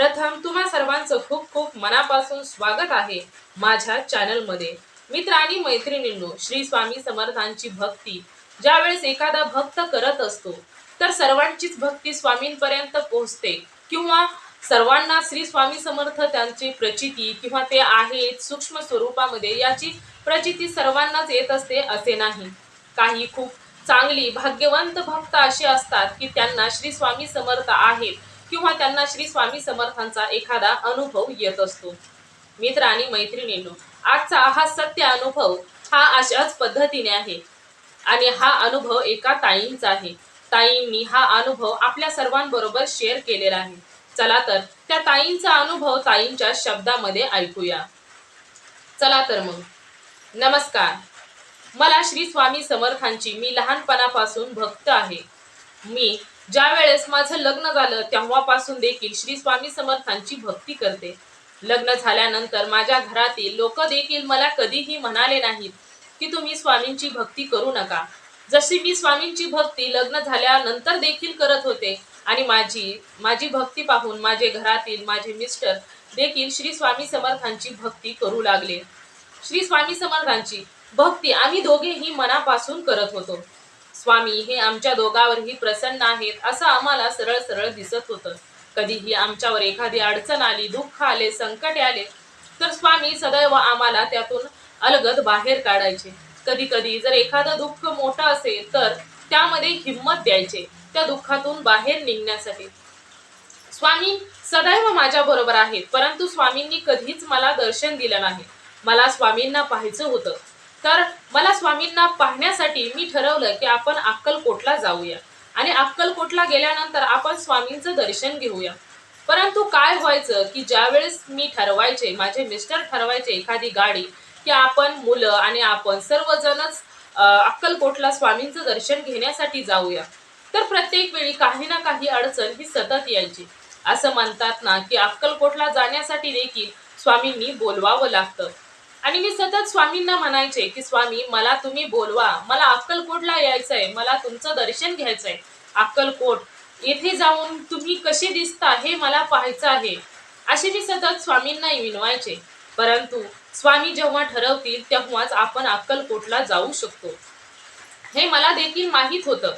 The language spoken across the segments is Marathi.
प्रथम तुम्हा सर्वांचं खूप खूप मनापासून स्वागत आहे माझ्या चॅनलमध्ये. मित्र आणि मैत्रिणींनो श्री स्वामी समर्थांची भक्ती. ज्यावेळेस एखादा भक्त करत असतो तर सर्वांचीच भक्ती स्वामींपर्यंत पोहोचते. किंवा सर्वांना श्री स्वामी समर्थ त्यांची प्रचिती किंवा ते आहेत सूक्ष्म स्वरूपामध्ये याची प्रचिती सर्वांनाच येत असते असे नाही. काही खूप चांगली भाग्यवंत भक्त असे असतात की त्यांना श्री स्वामी समर्थ आहेत. किंवा त्यांना श्री स्वामी समर्थांचा एखादा अनुभव येत असतो. मित्र आणि मैत्रिणींनो आजचा हा सत्य अनुभव हा अशाच पद्धतीने आहे. आणि हा अनुभव एका ताईंचा आहे. ताईंनी हा अनुभव आपल्या सर्वांबरोबर शेअर केलेला आहे. चला तर त्या ताईंचा अनुभव ताईंच्या शब्दामध्ये ऐकूया. चला तर मग. नमस्कार. मला श्री स्वामी समर्थांची मी लहानपणापासून भक्त आहे. मी ज्या वेळेस माझं लग्न झालं तेव्हापासून देखील श्री स्वामी समर्थांची भक्ती करते. लग्न झाल्यानंतर माझ्या घरातील लोक देखील मला कधीही म्हणाले नाहीत की तुम्ही स्वामींची भक्ती करू नका. जशी मी स्वामींची भक्ती लग्न झाल्यानंतर देखील करत होते आणि माझी माझी भक्ती पाहून माझे घरातील माझे मिस्टर देखील श्री स्वामी समर्थांची भक्ती करू लागले. श्री स्वामी समर्थांची भक्ती आम्ही दोघेही मनापासून करत होतो. स्वामी हे आमच्या दोघांवरही प्रसन्न आहेत असं आम्हाला सरळ सरळ दिसत होतं. कधीही आमच्यावर एखादी अडचण आली दुःख आले संकट आले तर स्वामी सदैव आम्हाला त्यातून अलगद बाहेर काढायचे. कधी कधी जर एखादं दुःख मोठं असेल तर त्यामध्ये हिंमत द्यायचे त्या दुःखातून बाहेर निघण्यासाठी. स्वामी सदैव माझ्या बरोबर आहेत परंतु स्वामींनी कधीच मला दर्शन दिलं नाही. मला स्वामींना पाहायचं होतं. तर मला स्वामींना पाहण्यासाठी मी ठरवलं की आपण अक्कलकोटला जाऊया. आणि अक्कलकोटला गेल्यानंतर आपण स्वामींचं दर्शन घेऊया. परंतु काय व्हायचं की ज्यावेळेस मी ठरवायचे माझे मिस्टर ठरवायचे एखादी गाडी की आपण मुलं आणि आपण सर्वजणच अक्कलकोटला स्वामींचं दर्शन घेण्यासाठी जाऊया. तर प्रत्येक वेळी काही ना काही अडचण ही सतत यायची. असं म्हणतात ना की अक्कलकोटला जाण्यासाठी देखील स्वामींनी बोलवावं लागतं. आणि मी सतत स्वामींना म्हणायचे की स्वामी मला तुम्ही बोलवा. मला अक्कलकोटला यायचंय. मला तुमचं दर्शन घ्यायचंय. अक्कलकोट. येथे जाऊन तुम्ही कसे दिसता हे मला पाहायचं आहे. असे मी सतत स्वामींना विनवायचे. परंतु स्वामी जेव्हा ठरवतील तेव्हाच आपण अक्कलकोटला जाऊ शकतो. हे मला देखील माहीत होतं.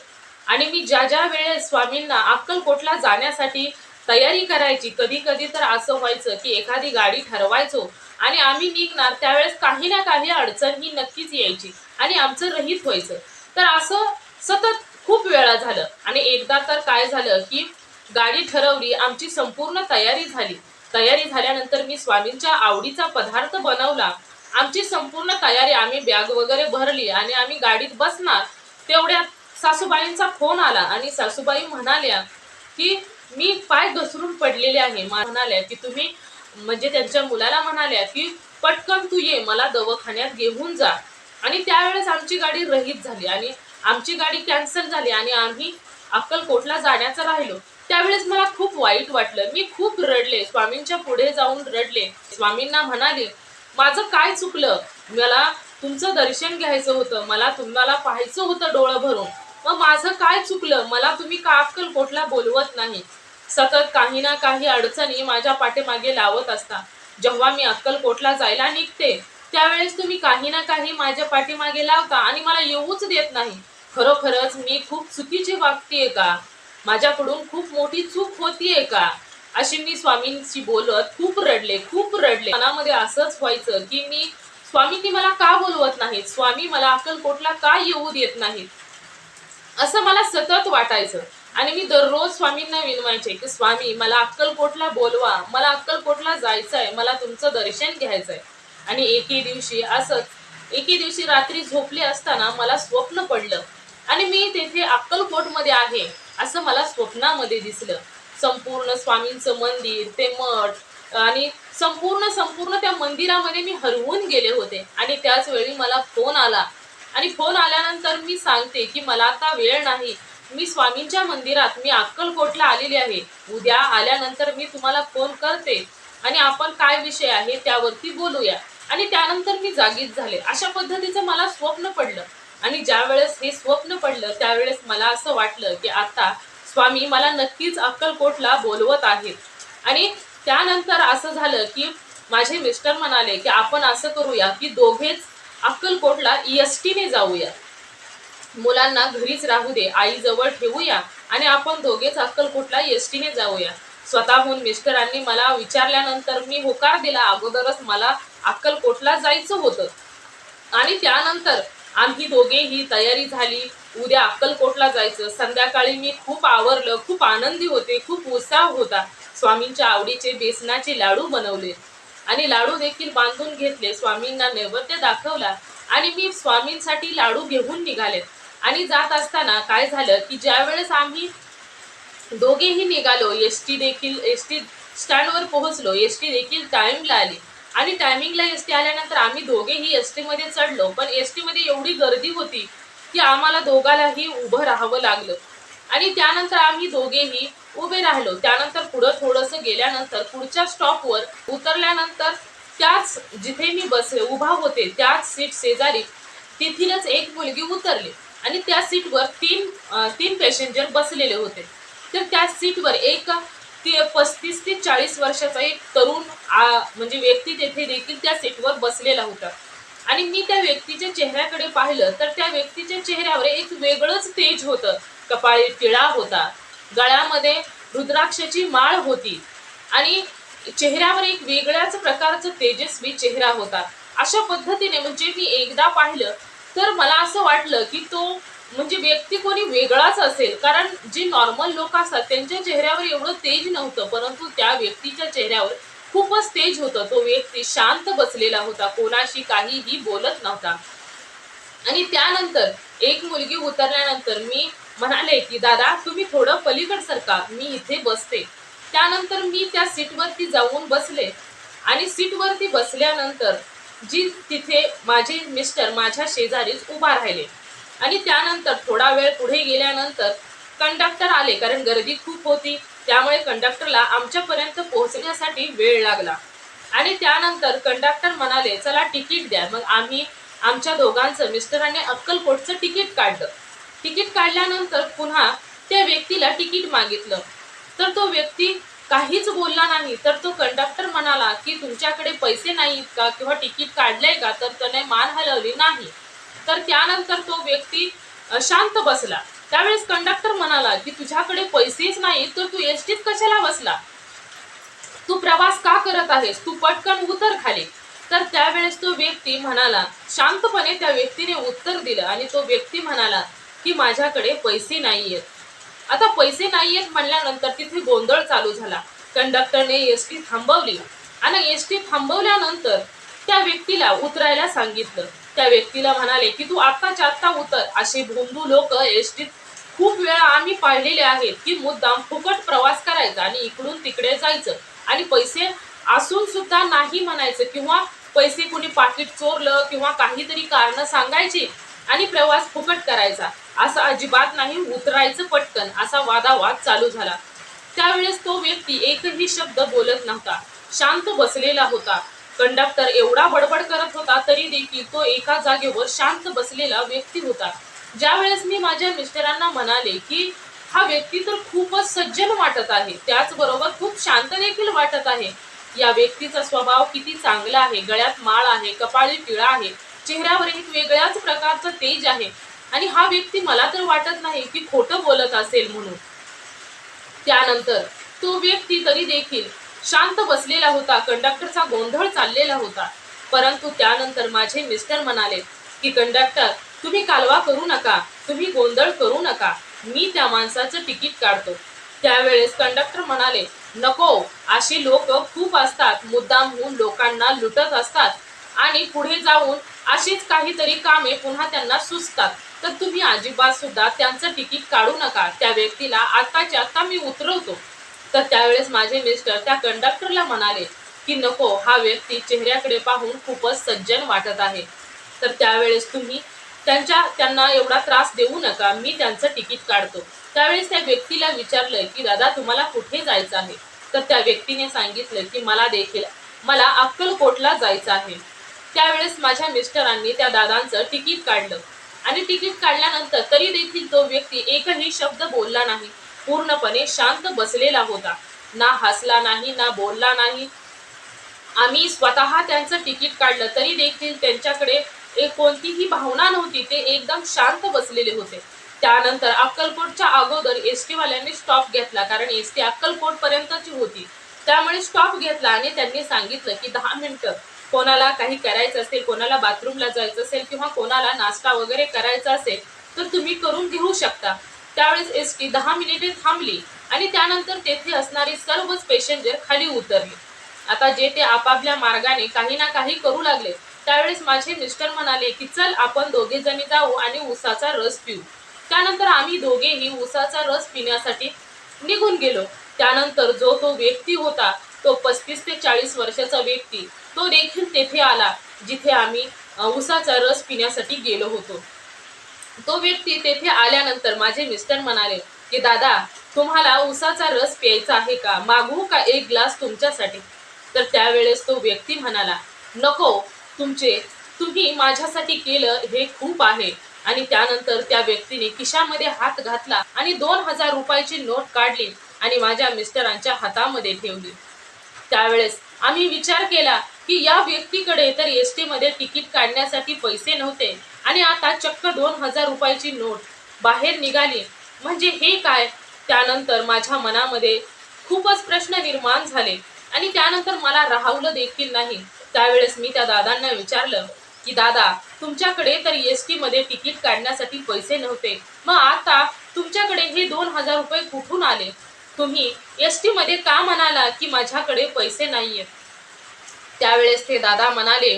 आणि मी ज्या ज्या वेळेस स्वामींना अक्कलकोटला जाण्यासाठी तयारी करायची कधी कधी तर असं व्हायचं की एखादी गाडी ठरवायचो आणि आम्ही निघणार त्यावेळेस काही ना काही अडचण ही नक्कीच यायची आणि आमचं रहित व्हायचं. तर असं सतत खूप वेळा झालं आणि एकदा तर काय झालं की गाडी ठरवली आमची संपूर्ण तयारी झाली. तयारी झाल्यानंतर मी स्वामींच्या आवडीचा पदार्थ बनवला. आमची संपूर्ण तयारी आम्ही बॅग वगैरे भरली आणि आम्ही गाडीत बसणार तेवढ्यात सासूबाईंचा फोन आला आणि सासूबाई म्हणाल्या की मी पाय घसरून पडलेले आहे. म्हणाल्या की तुम्ही म्हणजे त्यांच्या मुलाला म्हणाल्या की पटकन तू ये मला दवाखान्यात घेऊन जा. आणि त्यावेळेस आमची गाडी रहित झाली आणि आमची गाडी कॅन्सल झाली आणि आम्ही अक्कलकोटला जाण्याचं राहिलो. त्यावेळेस मला खूप वाईट वाटलं. मी खूप रडले. स्वामींच्या पुढे जाऊन रडले. स्वामींना म्हणाले माझं काय चुकलं? मला तुमचं दर्शन घ्यायचं होतं. मला तुम्हाला पाहायचं होतं डोळं भरून. मग माझं काय चुकलं? मला तुम्ही का अक्कलकोटला बोलवत नाही? सतत काही ना काही अडचणी माझ्या पाठीमागे लावत असता जेव्हा मी अक्कलकोटला जायला निघते त्यावेळेस तुम्ही काही ना काही माझ्या पाठीमागे लावता आणि मला येऊच देत नाही. खरोखरच मी खूप चुकीची वागतेय का? माझ्याकडून खूप मोठी चूक होतीये का? अशी मी स्वामींशी बोलत खूप रडले खूप रडले. मनामध्ये असंच व्हायचं की मी स्वामींनी मला का बोलवत नाहीत? स्वामी मला अक्कलकोटला का येऊ देत नाहीत? असं मला सतत वाटायचं. आणि मी दररोज स्वामींना विनवायचे की स्वामी मला अक्कलकोटला बोलवा मला अक्कलकोटला जायचंय मला तुमचं दर्शन घ्यायचंय. आणि एके दिवशी असंच एके दिवशी रात्री झोपले असताना मला स्वप्न पडलं. आणि मी तेथे अक्कलकोटमध्ये आहे असं मला स्वप्नामध्ये दिसलं. संपूर्ण स्वामींचं मंदिर ते मठ आणि संपूर्ण संपूर्ण त्या मंदिरामध्ये मी हरवून गेले होते. आणि त्याच वेळी मला फोन आला. आणि फोन आल्यानंतर मी सांगते की मला आता वेळ नाही मी स्वामींच्या मंदिरात मी अक्कलकोटला आलेली आहे. उद्या आल्यानंतर मी तुम्हाला फोन करते आणि आपण काय विषय आहे त्यावरती बोलूया. आणि त्यानंतर मी जागीच झाले. अशा पद्धतीचं मला स्वप्न पडलं. आणि ज्या वेळेस हे स्वप्न पडलं त्यावेळेस मला असं वाटलं की आता स्वामी मला नक्कीच अक्कलकोटला बोलवत आहेत. आणि त्यानंतर असं झालं की माझे मिस्टर म्हणाले की आपण असं करूया की दोघेच अक्कलकोटला एस टीने जाऊया. मुलांना घरीच राहू दे आईजवळ ठेवूया आणि आपण दोघेच अक्कलकोटला एस टीने जाऊया. स्वतःहून मिस्टरांनी मला विचारल्यानंतर मी होकार दिला. अगोदरच मला अक्कलकोटला जायचं होतं. आणि त्यानंतर आम्ही दोघेही तयारी झाली. उद्या अक्कलकोटला जायचं. संध्याकाळी मी खूप आवरलं खूप आनंदी होते खूप उत्साह होता. स्वामींच्या आवडीचे बेसनाचे लाडू बनवले. आणि लाडू देखील बांधून घेतले. स्वामींना नैवेद्य दाखवला आणि मी स्वामींसाठी लाडू घेऊन निघाले. आणि जात असताना काय झालं की ज्यावेळेस आम्ही दोघेही निघालो एस टी देखील एस टी स्टँडवर पोहोचलो एस टी देखील टायमिंगला आली. आणि टायमिंगला एस टी आल्यानंतर आम्ही दोघेही एस टीमध्ये चढलो. पण एस टीमध्ये एवढी गर्दी होती की आम्हाला दोघालाही उभं राहावं लागलं. आणि त्यानंतर आम्ही दोघेही उभे राहिलो. त्यानंतर पुढं थोडंसं गेल्यानंतर पुढच्या स्टॉपवर उतरल्यानंतर त्याच जिथे मी बस उभा होते त्याच सीट शेजारी तिथीलच एक मुलगी उतरली. आणि त्या सीटवर तीन तीन पॅसेंजर बसलेले होते. तर त्या सीटवर एक ते पस्तीस ते चाळीस वर्षाचा एक तरुण आ, म्हणजे व्यक्ती तेथे देखील त्या सीटवर बसलेला होता. आणि मी त्या व्यक्तीच्या चेहऱ्याकडे पाहिलं तर त्या व्यक्तीच्या चेहऱ्यावर एक वेगळंच तेज होतं. कपाळी टिळा होता. गळ्यामध्ये रुद्राक्षाची माळ होती. आणि चेहऱ्यावर एक वेगळ्याच प्रकारचं तेजस्वी चेहरा होता. अशा पद्धतीने म्हणजे मी एकदा पाहिलं तर मला असं वाटलं की तो म्हणजे व्यक्ती कोणी वेगळाच असेल. कारण जे नॉर्मल लोक असतात त्यांच्या चेहऱ्यावर एवढं तेज नव्हतं. परंतु त्या व्यक्तीच्या चेहऱ्यावर खूपच तेज होतं. तो व्यक्ती शांत बसलेला होता. कोणाशी काहीही बोलत नव्हता. आणि त्यानंतर एक मुलगी उतरल्यानंतर मी म्हणाले की दादा तुम्ही थोडं पलीकड सरका मी इथे बसते. त्यानंतर मी त्या सीटवरती जाऊन बसले. आणि सीटवरती बसल्यानंतर जी तिथे माझे मिस्टर माझ्या शेजारीच उभा राहिले. आणि त्यानंतर थोडा वेळ पुढे गेल्यानंतर कंडक्टर आले कारण गर्दी खूप होती. त्यामुळे कंडक्टरला आमच्यापर्यंत पोहोचण्यासाठी वेळ लागला. आणि त्यानंतर कंडक्टर म्हणाले चला तिकीट द्या. मग आम्ही आमच्या दोघांचं मिस्टरांनी अक्कलकोटचं तिकीट काढलं. तिकीट काढल्यानंतर पुन्हा त्या व्यक्तीला तिकीट मागितलं. तर तो व्यक्ती काहीच बोलला नाही. तर तो कंडक्टर म्हणाला की तुमच्याकडे पैसे नाहीत का? किंवा तिकीट काढलंय का? तर त्याने मान हलवली नाही. तर त्यानंतर तो व्यक्ती शांत बसला. त्यावेळेस कंडक्टर म्हणाला की तुझ्याकडे पैसेच नाही तर तू एसटीत कशाला बसला? तू प्रवास का करत आहेस? तू पटकन उतर खाली. तर त्यावेळेस तो व्यक्ती म्हणाला शांतपणे त्या व्यक्तीने उत्तर दिलं आणि तो व्यक्ती म्हणाला की माझ्याकडे पैसे नाही आहेत आता पैसे नाहीयेत म्हणल्यानंतर तिथे गोंधळ चालू झाला. कंडक्टरने एस टी थांबवली. आणि एस टी थांबवल्यानंतर त्या व्यक्तीला उतरायला सांगितलं. त्या व्यक्तीला म्हणाले की तू आत्ताच्या आत्ता उतर. असे भोंदू लोक एस टीत खूप वेळा आम्ही पाहिलेले आहेत की मुद्दाम फुकट प्रवास करायचा आणि इकडून तिकडे जायचं. आणि पैसे असून सुद्धा नाही म्हणायचं किंवा पैसे कुणी पाकिट चोरलं किंवा काहीतरी कारण सांगायची आणि प्रवास फुकट करायचा. असा अजिबात नाही उतरायचं पटकन असा वादावाद चालू झाला. त्यावेळेस तो व्यक्ती एकही शब्द बोलत नव्हता. शांत बसलेला होता. कंडक्टर एवढा बडबड करत होता तरी देखील तो एका जागेवर शांत बसलेला व्यक्ती होता. ज्यावेळेस मी माझ्या मिस्टरांना म्हणाले की हा व्यक्ती तर खूपच सज्जन वाटत आहे. त्याचबरोबर खूप शांत देखील वाटत आहे. या व्यक्तीचा स्वभाव किती चांगला आहे. गळ्यात माळ आहे. कपाळी पिळा आहे. चेहऱ्यावर एक वेगळ्याच प्रकारचं तेज आहे. आणि हा व्यक्ती मला तर वाटत नाही की खोटं बोलत असेल म्हणून. त्यानंतर तो व्यक्ती तरी देखील शांत बसलेला होता कंडक्टरचा गोंधळ चाललेला होता. परंतु त्यानंतर माझे मिस्टर म्हणाले की कंडक्टर तुम्ही कालवा करू नका तुम्ही गोंधळ करू नका मी त्या माणसाचं तिकीट काढतो. त्यावेळेस कंडक्टर म्हणाले नको अशी लोक खूप असतात मुद्दामहून लोकांना लुटत असतात आणि पुढे जाऊन अशीच काहीतरी कामे पुन्हा त्यांना सुचतात. तर तुम्ही अजिबात सुद्धा त्यांचं तिकीट काढू नका. त्या व्यक्तीला आत्ताच्या आत्ता मी उतरवतो. तर त्यावेळेस माझे मिस्टर त्या कंडक्टरला म्हणाले की नको हा व्यक्ती चेहऱ्याकडे पाहून खूपच सज्जन वाटत आहे. तर त्यावेळेस तुम्ही त्यांच्या त्यांना एवढा त्रास देऊ नका. मी त्यांचं तिकीट काढतो. त्यावेळेस त्या व्यक्तीला विचारलं की दादा तुम्हाला कुठे जायचं आहे? तर त्या व्यक्तीने सांगितलं की मला देखील मला अक्कलकोटला जायचं आहे. त्यावेळेस माझ्या मिस्टरांनी त्या दादांचं तिकीट काढलं. आणि तिकीट काढल्यानंतर तरी देखील तो व्यक्ती एकही शब्द बोलला नाही. पूर्णपणे शांत बसलेला होता. ना हसला नाही ना बोलला नाही. आम्ही स्वतः त्यांचं तिकीट काढलं. तरी देखील त्यांच्याकडे एक कोणतीही भावना नव्हती. ते एकदम शांत बसलेले होते. त्यानंतर अक्कलकोटच्या अगोदर एस टीवाल्यांनी स्टॉप घेतला. कारण एस टी अक्कलकोटपर्यंतची होती. त्यामुळे स्टॉप घेतला आणि त्यांनी सांगितलं की दहा मिनटं कोणाला काही करायचं असेल कोणाला बाथरूमला जायचं असेल किंवा कोणाला नाश्ता वगैरे करायचा असेल तर तुम्ही करून घेऊ शकता. त्यावेळेस एस टी दहा मिनिटे थांबली आणि त्यानंतर तेथे असणारे सर्वच पॅसेंजर खाली उतरले. आता जे ते आपापल्या मार्गाने काही ना काही करू लागले त्यावेळेस माझे मिस्टर म्हणाले की चल आपण दोघे जणी जाऊ आणि उसाचा रस पिऊ. त्यानंतर आम्ही दोघेही उसाचा रस पिण्यासाठी निघून गेलो. त्यानंतर जो तो व्यक्ती होता तो पस्तीस ते चाळीस वर्षाचा व्यक्ती. तो देखील तेथे आला जिथे आम्ही उसाचा रस पिण्यासाठी गेलो होतो. तो व्यक्ती तेथे आल्यानंतर माझे मिस्टर म्हणाले की दादा तुम्हाला उसाचा रस प्यायचा आहे का? मागवू का एक ग्लास तुमच्यासाठी? तर त्यावेळेस तो व्यक्ती म्हणाला नको तुमचे तुम्ही माझ्यासाठी केलं हे खूप आहे. आणि त्यानंतर त्या व्यक्तीने खिशामध्ये हात घातला आणि दोन हजार रुपयाची नोट काढली आणि माझ्या मिस्टरांच्या हातामध्ये ठेवली. त्यावेळेस आम्ही विचार केला की या व्यक्तीकडे तर एस टी मध्ये तिकीट काढण्यासाठी पैसे नव्हते. आणि आता चक्क दोन हजार रुपयाची नोट बाहेर निघाली. म्हणजे हे काय? त्यानंतर माझ्या मनामध्ये खूपच प्रश्न निर्माण झाले. आणि त्यानंतर मला राहवलं देखील नाही. त्यावेळेस मी त्या दादांना विचारलं की दादा तुमच्याकडे तर एस टी मध्ये तिकीट काढण्यासाठी पैसे नव्हते. मग आता तुमच्याकडे हे दोन हजार रुपये कुठून आले? तुम्ही एस टी मध्ये का म्हणाला की माझ्याकडे पैसे नाहीयेत? त्यावेळेस ते दादा म्हणाले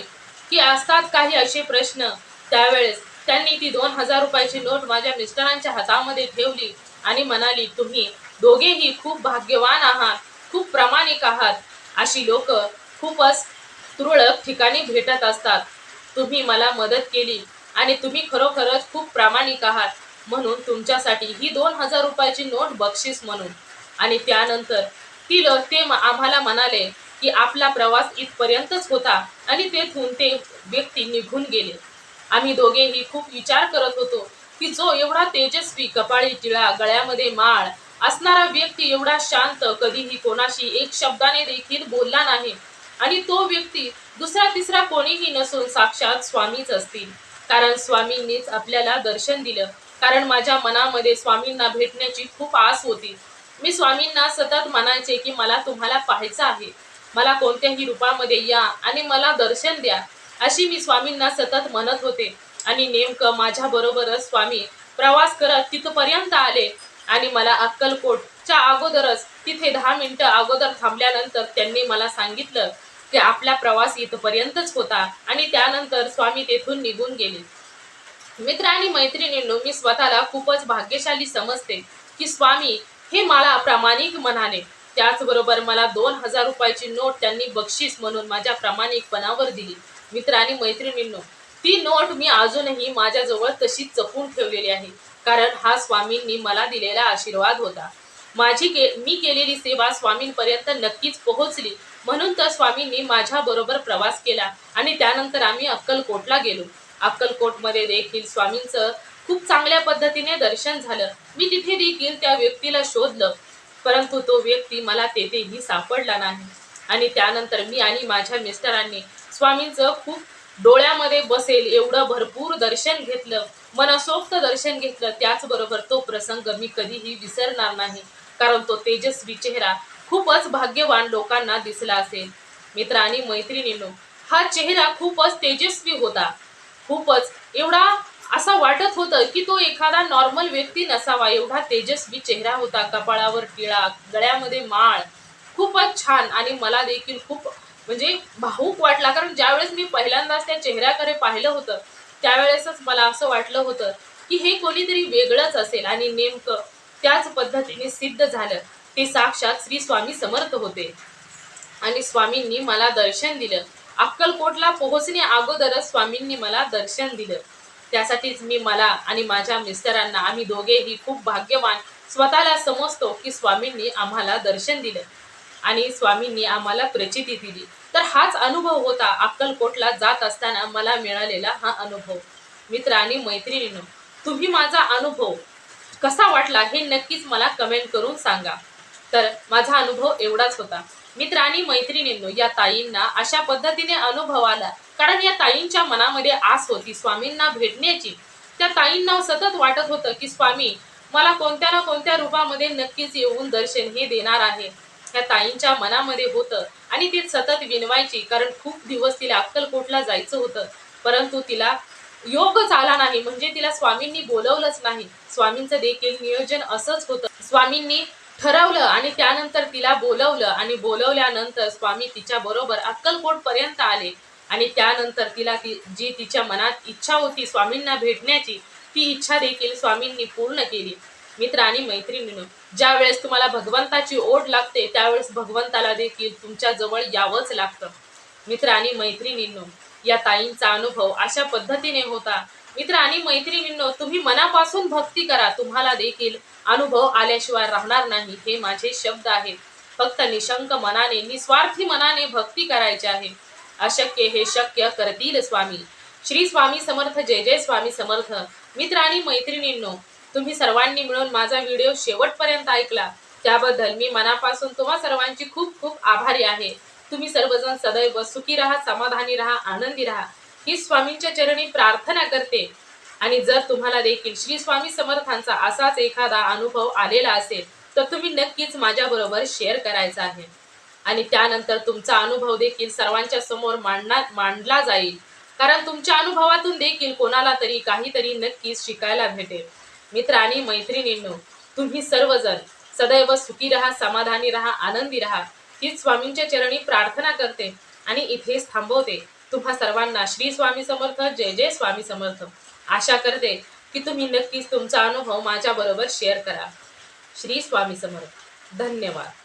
की असतात काही असे प्रश्न. त्यावेळेस त्यांनी ती दोन हजार रुपयाची नोट माझ्या मिस्टरांच्या हातामध्ये ठेवली आणि म्हणाली तुम्ही दोघेही खूप भाग्यवान आहात खूप प्रामाणिक आहात. अशी लोक खूपच तुरळक ठिकाणी भेटत असतात. तुम्ही मला मदत केली आणि तुम्ही खरोखरच खूप प्रामाणिक आहात म्हणून तुमच्यासाठी ही दोन हजार रुपयाची नोट बक्षीस म्हणून. आणि त्यानंतर ती लो ते आम्हाला म्हणाले की आपला प्रवास इथपर्यंतच होता आणि तेथून ते व्यक्ती निघून गेले. आम्ही दोघेही खूप विचार करत होतो की जो एवढा तेजस्वी कपाळी टिळा गळ्यामध्ये माळ असणारा व्यक्ती एवढा शांत कधीही कोणाशी एक शब्दाने देखील बोलला नाही आणि तो व्यक्ती दुसरा तिसरा कोणीही नसून साक्षात स्वामीच असतील. कारण स्वामींनीच आपल्याला दर्शन दिलं. कारण माझ्या मनामध्ये स्वामींना भेटण्याची खूप आस होती. मी स्वामींना सतत म्हणायचे की मला तुम्हाला पाहायचं आहे. मला कोणत्याही रूपामध्ये या आणि मला दर्शन द्या अशी मी स्वामींना सतत म्हणत होते. आणि नेमकं माझ्या बरोबरच स्वामी प्रवास करत तिथपर्यंत आले आणि मला अक्कलकोटच्या अगोदरच तिथे दहा मिनटं अगोदर थांबल्यानंतर त्यांनी मला सांगितलं की आपला प्रवास इथपर्यंतच होता आणि त्यानंतर स्वामी तेथून निघून गेले. मित्र आणि मैत्रिणींनो मी स्वतःला खूपच भाग्यशाली समजते की स्वामी हे मला प्रामाणिक म्हणाले. त्याचबरोबर मला दोन हजार रुपयाची नोट त्यांनी बक्षीस म्हणून माझ्या प्रामाणिकपणावर दिली. मित्र आणि मैत्रिणींनो ती नोट मी अजूनही माझ्याजवळ तशीच जपून ठेवलेली आहे. कारण हा स्वामींनी मला दिलेला आशीर्वाद होता. माझी के मी केलेली सेवा स्वामींपर्यंत नक्कीच पोहोचली. म्हणून तर स्वामींनी माझ्याबरोबर प्रवास केला आणि त्यानंतर आम्ही अक्कलकोटला गेलो. अक्कलकोटमध्ये देखील स्वामींचं खूप चांगल्या पद्धतीने दर्शन झालं. मी तिथे देखील त्या व्यक्तीला शोधलं. परंतु तो व्यक्ती मला तेथेही सापडला नाही. आणि त्यानंतर मी आणि माझ्या मिस्टरांनी स्वामींचं खूप डोळ्यामध्ये बसेल एवढं भरपूर दर्शन घेतलं मनसोक्त दर्शन घेतलं त्याचबरोबर तो प्रसंग मी कधीही विसरणार नाही. कारण तो तेजस्वी चेहरा खूपच भाग्यवान लोकांना दिसला असेल. मित्र आणि मैत्रिणींनो हा चेहरा खूपच तेजस्वी होता. खूपच एवढा असं वाटत होतं की तो एखादा नॉर्मल व्यक्ती नसावा. एवढा तेजस्वी चेहरा होता. कपाळावर टिळा गळ्यामध्ये माळ. खूपच छान आणि मला देखील खूप म्हणजे भाऊक वाटला. कारण ज्यावेळेस मी पहिल्यांदाच त्या चेहऱ्याकडे पाहिलं होतं त्यावेळेसच मला असं वाटलं होतं की हे कोणीतरी वेगळंच असेल आणि नेमकं त्याच पद्धतीने सिद्ध झालं. ते साक्षात श्री स्वामी समर्थ होते. आणि स्वामींनी मला दर्शन दिलं. अक्कलकोटला पोहोचणे अगोदरच स्वामींनी मला दर्शन दिलं. त्यासाठीच मी मला आणि माझ्या मिस्टरांना आम्ही दोघेही खूप भाग्यवान स्वतःला समजतो की स्वामींनी आम्हाला दर्शन दिलं आणि स्वामींनी आम्हाला प्रचिती दिली. तर हाच अनुभव होता अक्कलकोटला जात असताना मला मिळालेला हा अनुभव. मित्र आणि मैत्रिणीनं तुम्ही माझा अनुभव कसा वाटला हे नक्कीच मला कमेंट करून सांगा. तर माझा अनुभव एवढाच होता. मित्रांनी मैत्रिणींनो या ताईंना अशा पद्धतीने अनुभव आला कारण या ताईंच्या मनामध्ये आस होती स्वामींना भेटण्याची. त्या ताईंना सतत वाटत होतं की स्वामी मला कोणत्या ना कोणत्या रूपामध्ये नक्कीच येऊन दर्शन हे देणार आहे. त्या ताईंच्या मनामध्ये होतं आणि ती सतत विनवायची कारण खूप दिवस तिला अक्कलकोटला जायचं होतं. परंतु तिला योगच आला नाही म्हणजे तिला स्वामींनी बोलवलंच नाही. स्वामींचं देखील नियोजन असंच होतं. स्वामींनी ठरवलं आणि त्यानंतर तिला बोलवलं आणि बोलवल्यानंतर स्वामी तिच्या बरोबर अक्कलकोट पर्यंत आले. आणि त्यानंतर तिला ती जी तिच्या मनात इच्छा होती स्वामींना भेटण्याची ती इच्छा देखील स्वामींनी पूर्ण केली. मित्र आणि मैत्रिणीनं ज्या वेळेस तुम्हाला भगवंताची ओढ लागते त्यावेळेस भगवंताला देखील तुमच्या जवळ यावंच लागतं. मित्र आणि मैत्रिणींनो या ताईंचा अनुभव अशा पद्धतीने होता. मित्र आणि मैत्रिणींनो तुम्ही मनापासून भक्ती करा. तुम्हाला देखील अनुभव आल्याशिवाय राहणार नाही हे माझे शब्द आहेत. फक्त निशंक मनाने निस्वार्थी मनाने भक्ती करायची आहे. अशक्य हे शक्य करतील स्वामी. श्री स्वामी समर्थ जय जय स्वामी समर्थ. मित्र आणि मैत्रिणींनो तुम्ही सर्वांनी मिळून माझा व्हिडिओ शेवटपर्यंत ऐकला. त्याबद्दल मी मनापासून तुम्हा सर्वांची खूप खूप आभारी आहे. तुम्ही सर्वजण सदैव सुखी राहा समाधानी राहा आनंदी राहा. ही स्वामींच्या चरणी प्रार्थना करते. आणि जर तुम्हाला देखील श्री स्वामी समर्थांचा असाच एखादा अनुभव आलेला असेल तर तुम्ही नक्कीच माझ्याबरोबर शेअर करायचा आहे. आणि त्यानंतर तुमचा अनुभव देखील सर्वांच्या समोर मांडणार मांडला जाईल. कारण तुमच्या अनुभवातून देखील कोणाला तरी काहीतरी नक्कीच शिकायला भेटेल. मित्र आणि मैत्रिणींनो तुम्ही सर्वजण सदैव सुखी राहा समाधानी राहा आनंदी राहा. हीच स्वामींच्या चरणी प्रार्थना करते आणि इथेच थांबवते. तुम्हा सर्वांना श्री स्वामी समर्थ जय जय स्वामी समर्थ. आशा करते की तुम्ही नक्कीच तुमचा अनुभव माझ्याबरोबर शेअर करा. श्री स्वामी समर्थ. धन्यवाद.